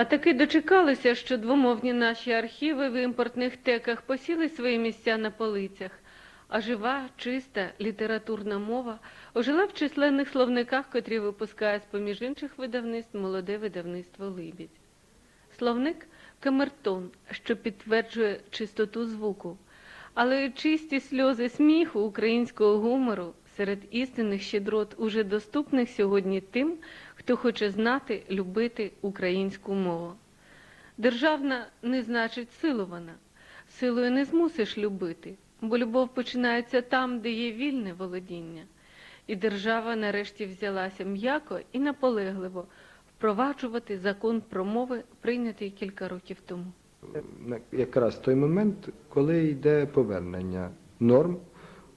А таки дочекалися, що двомовні наші архіви в імпортних теках посіли свої місця на полицях, а жива, чиста літературна мова ожила в численних словниках, котрі випускає з-поміж інших видавництв молоде видавництво Либідь. Словник камертон, що підтверджує чистоту звуку, але чисті сльози сміху українського гумору серед істинних щедрот уже доступних сьогодні тим, хто хоче знати, любити українську мову. Державна не значить силована. Силою не змусиш любити, бо любов починається там, де є вільне володіння. І держава нарешті взялася м'яко і наполегливо впроваджувати закон про мови, прийнятий кілька років тому. Якраз той момент, коли йде повернення норм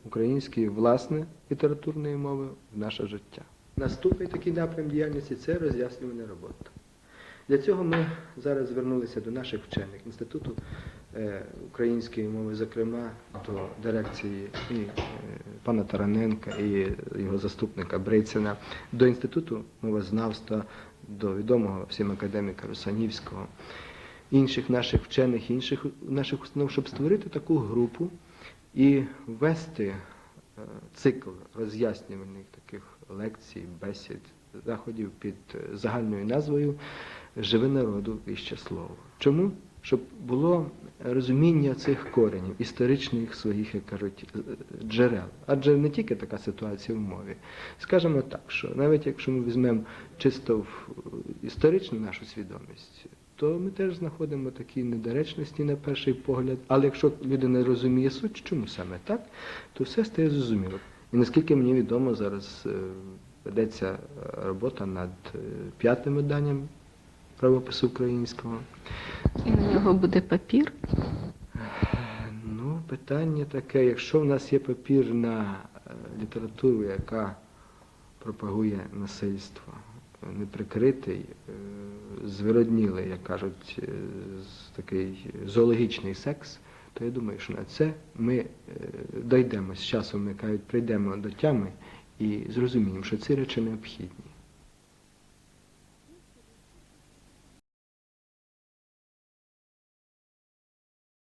української власне літературної мови в наше життя. Наступний такий напрям діяльності це роз'яснювальна робота. Для цього ми зараз звернулися до наших вчених Інституту е, української мови, зокрема до дирекції і е, пана Тараненка і його заступника Брейцена, до Інституту мовознавства, до відомого всім академіка Русанівського інших наших вчених, інших наших установ, щоб створити таку групу і ввести е, цикл роз'яснювальних таких лекцій, бесід, заходів під е, загальною назвою Живи народу віще слово. Чому? Щоб було розуміння цих коренів, історичних своїх, кажуть, е, джерел. Адже не тільки така ситуація в мові. Скажемо так, що навіть якщо ми візьмемо чисто в історичну нашу свідомість, то ми теж знаходимо такі недоречності на перший погляд. Але якщо людина розуміє суть, чому саме так, то все стає зрозуміло. І наскільки мені відомо, зараз е, ведеться е, робота над е, п'ятим виданням правопису українського. І на нього буде папір. Ну, питання таке, якщо в нас є папір на літературу, яка пропагує насильство, неприкритий, е, звироднілий, як кажуть, е, такий зоологічний секс, то я думаю, що на це ми дойдемо дійдемо з часом, ми кажуть, прийдемо до тями і зрозуміємо, що ці речі необхідні.